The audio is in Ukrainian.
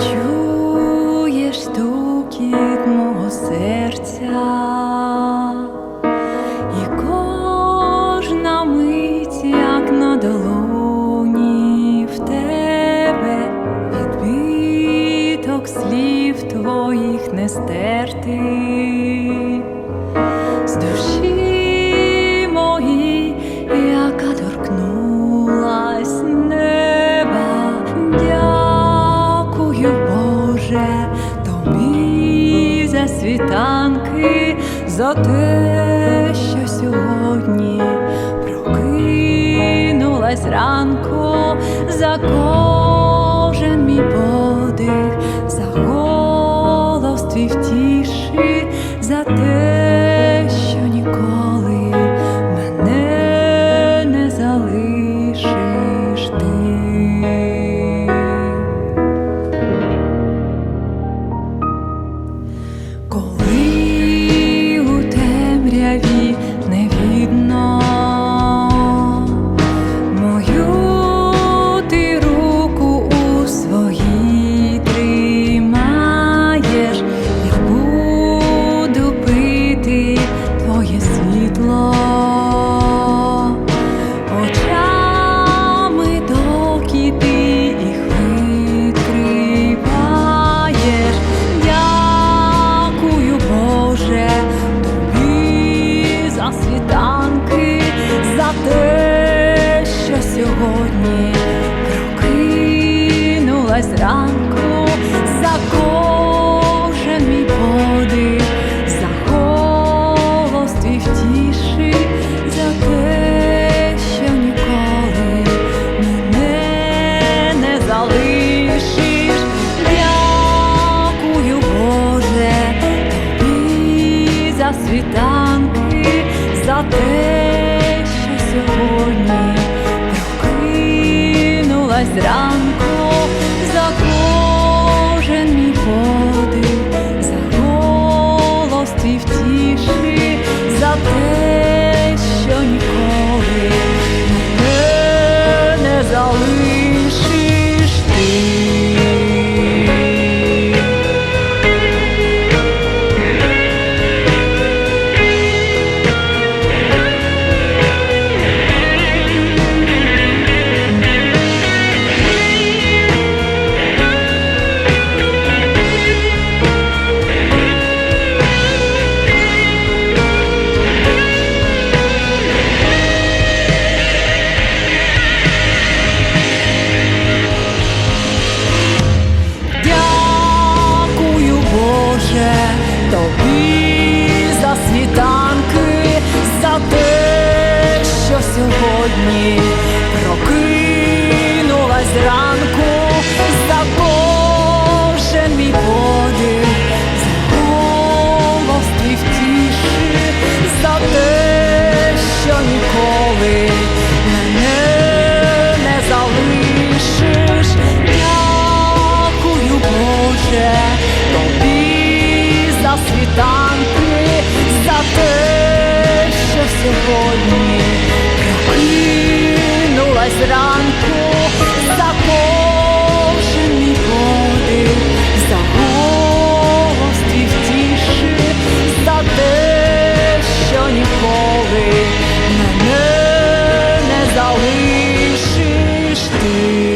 Чуєш стукіт мого серця, і кожна мить, як на долоні в тебе, відбиток слів твоїх не стерти за те, що сьогодні прокинулась ранку, за кожен прокинулась ранку, за кожен мій подих, за голос твій втіши, за те, що ніколи мене не залишиш. Дякую, Боже, тобі за світанки, за те, що сьогодні прокинулась тобі за світанки, за те, що сьогодні прокинулась зранку, Давай зранку за кожен подих, за гості твій втіши, за те, що ніколи мене не залишиш ти.